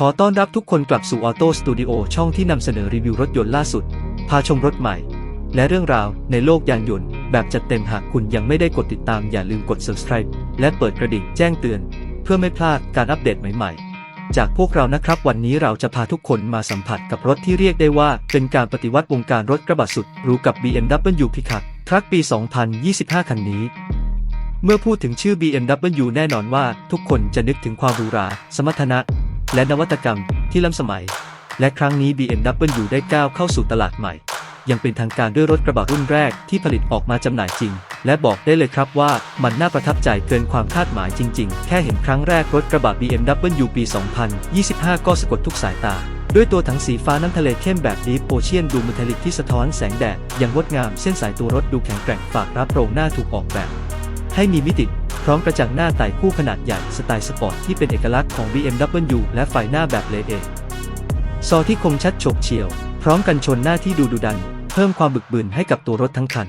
ขอต้อนรับทุกคนกลับสู่ออโต้สตูดิโอช่องที่นำเสนอรีวิวรถยนต์ล่าสุด พาชมรถใหม่ และเรื่องราวในโลกยานยนต์ แบบจัดเต็มหากคุณยังไม่ได้กดติดตามอย่าลืมกด subscribe และเปิดกระดิ่งแจ้งเตือน เพื่อไม่พลาดการอัปเดตใหม่ๆ จากพวกเรานะครับวันนี้เราจะพาทุกคนมาสัมผัสกับรถที่เรียกได้ว่า เป็นการปฏิวัติวงการรถกระบะสุดหรูกับ BMW Pickup ทรัคปี 2025 คันนี้เมื่อพูดถึงชื่อ BMW แน่นอนว่าทุกคนจะนึกถึงความหรูหรา สมรรถนะ และนวัตกรรมที่ล้ำสมัย และครั้งนี้ BMW ได้ก้าวเข้าสู่ตลาดใหม่ ยังเป็นทางการด้วยรถกระบะรุ่นแรกที่ผลิตออกมาจำหน่ายจริง และบอกได้เลยครับว่ามันน่าประทับใจเกินความคาดหมายจริง ๆ แค่เห็นครั้งแรกรถกระบะ BMW ปี 2025 ก็สะกดทุกสายตาด้วยตัวถังสีฟ้าน้ำทะเลเข้มแบบ Deep Ocean ดูเมทัลลิกที่สะท้อนแสงแดดอย่างงดงามเส้นสายตัวรถดูแข็งแกร่งฝากรับโรงหน้าถูกออกแบบ ให้มีมิติ ร้อมกระจังหน้าไต่คู่ขนาดใหญ่สไตล์สปอร์ตที่เป็นเอกลักษณ์ของ BMW และไฟหน้าแบบเลเอซอที่คมชัดฉบเฉียว พร้อมกันชนหน้าที่ดูดุดัน เพิ่มความบึกบึนให้กับตัวรถทั้งคัน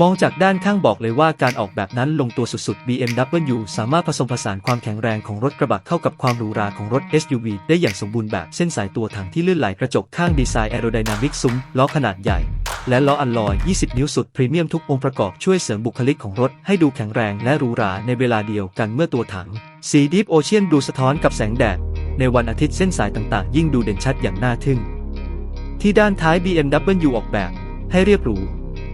มองจากด้านข้างบอกเลยว่าการออกแบบนั้นลงตัวสุดๆ BMW สามารถผสมผสานความแข็งแรงของรถกระบะเข้ากับความหรูหราของรถ SUV ได้อย่างสมบูรณ์แบบเส้นสายตัวถังที่ลื่นไหลกระจกข้างดีไซน์แอโรไดนามิกซุ้มล้อขนาดใหญ่ และล้ออัลลอย 20 นิ้วสุดพรีเมียมทุกองค์ประกอบช่วยเสริมบุคลิกของรถให้ดูแข็งแรงและหรูหราในเวลาเดียวกันเมื่อตัวถัง สีดิฟโอเชียนดูสะท้อนกับแสงแดด ในวันอาทิตย์เส้นสายต่างๆ ยิ่งดูเด่นชัดอย่างน่าทึ่ง ที่ด้านท้าย BMW ออกแบบ ให้เรียบหรู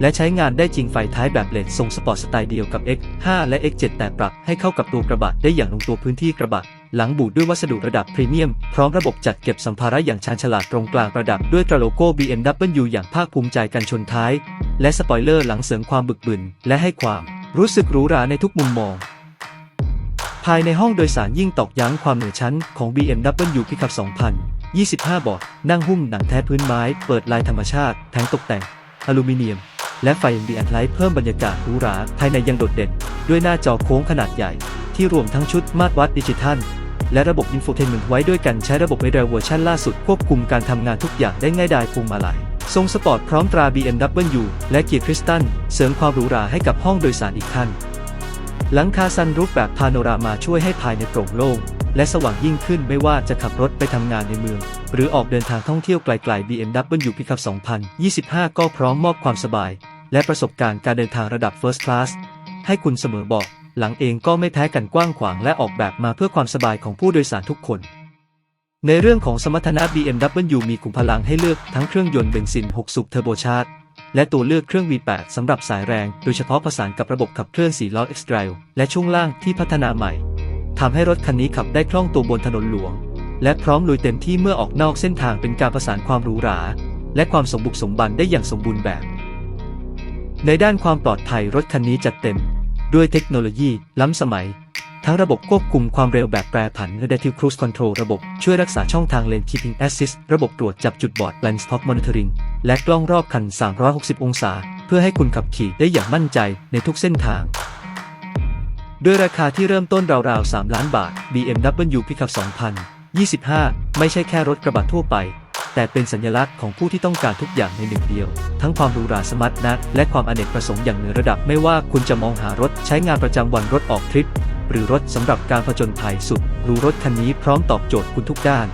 และใช้งานได้จริงไฟท้ายแบบเลดทรงสปอร์ตสไตล์เดียวกับ X5 และ X7 แต่ปรับให้เข้ากับตัวกระบะได้อย่างลงตัวพื้นที่กระบะ หลังบูดด้วยวัสดุระดับพรีเมียม พร้อมระบบจัดเก็บสัมภาระอย่างชาญฉลาดตรงกลางประดับด้วยตราโลโก้ BMW อย่างภาคภูมิใจกันชนท้าย และสปอยเลอร์หลังเสริมความบึกบึน และให้ความรู้สึกหรูหราในทุกมุมมอง ภายในห้องโดยสารยิ่งตอกย้ำความเหนือชั้นของ BMW Pickup 2025 บอร์ดนั่งหุ้มหนังแท้พื้นไม้ เปิดลายธรรมชาติแทงตกแต่ง อลูมิเนียม และไฟ ND ไลท์เพิ่มบรรยากาศหรูหราภายในยังโดดเด่น ด้วยหน้าจอโค้งขนาดใหญ่ ที่รวมทั้งชุดมาตรวัดดิจิทัล และระบบอินโฟเทนเมนต์ไว้ด้วยกันใช้ระบบไอเดลเวอร์ชันล่าสุดควบคุมการทำงานทุกอย่างได้ง่ายดายพวงมาลัยทรงสปอร์ตพร้อมตรา BMW และเกียร์คริสตัลเสริมความหรูหราให้กับห้องโดยสารอีกขั้น หลังคาซันรูฟแบบพาโนรามาช่วยให้ภายในโปร่งโล่งและสว่างยิ่งขึ้นไม่ว่าจะขับรถไปทำงานในเมือง หรือออกเดินทางท่องเที่ยวไกลๆ BMW Pickup 2025 ก็พร้อมมอบความสบาย และประสบการณ์การเดินทางระดับ First Class ให้คุณเสมอบอก หลังเองก็ไม่แพ้กันกว้างขวางและออกแบบมาเพื่อความสบายของผู้โดยสารทุกคน ในเรื่องของสมรรถนะ BMW มีขุมพลังให้เลือกทั้งเครื่องยนต์เบนซิน 6 สูบเทอร์โบชาร์จและตัวเลือกเครื่อง V8 สำหรับสายแรง โดยเฉพาะผสานกับระบบขับเคลื่อน4ล้อ X-Drive และช่วงล่างที่พัฒนาใหม่ทำให้รถคันนี้ขับได้คล่องตัวบนถนนหลวง และพร้อมลุยเต็มที่เมื่อออกนอกเส้นทางเป็นการประสานความหรูหรา และความสมบุกสมบันได้อย่างสมบูรณ์แบบ ในด้านความปลอดภัยรถคันนี้จัดเต็ม ด้วยเทคโนโลยีล้ำสมัย ทั้งระบบควบคุมความเร็วแบบแปรผัน Adaptive Cruise Control ระบบช่วยรักษาช่องทางเลน Keeping Assist ระบบตรวจจับจุดบอด Blind Spot Monitoring และกล้องรอบคัน 360 องศา เพื่อให้คุณขับขี่ได้อย่างมั่นใจในทุกเส้นทางด้วยราคาที่เริ่มต้นราวๆ 3 ล้านบาท BMW Pickup 2025 ไม่ใช่แค่รถกระบะทั่วไป แต่เป็นสัญลักษณ์ของผู้ที่ต้องการทุกอย่างในหนึ่งเดียว ทั้งความหรูหราสมรรถนะและความอเนกประสงค์อย่างเหนือระดับไม่ว่าคุณจะมองหารถใช้งานประจำวันรถออกทริป หรือรถสำหรับการผจญภัยสุดรูรถคันนี้พร้อมตอบโจทย์คุณทุกด้าน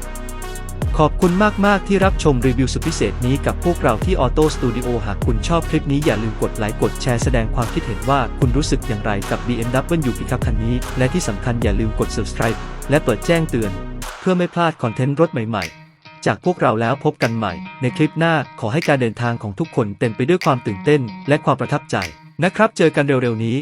ขอบคุณมากๆที่รับชมรีวิวสุดพิเศษนี้กับพวกเราที่ออโต้สตูดิโอหากคุณชอบคลิปนี้อย่าลืมกดไลค์กดแชร์แสดงความคิดเห็นว่าคุณรู้สึกอย่างไรกับ BMW Pickup คันนี้ และที่สำคัญอย่าลืมกด subscribe และเปิดแจ้งเตือน เพื่อไม่พลาดคอนเทนต์รถใหม่ๆ จากพวกเราแล้วพบกันใหม่ ในคลิปหน้าขอให้การเดินทางของทุกคนเต็มไปด้วยความตื่นเต้น และความประทับใจนะครับ เจอกันเร็วๆนี้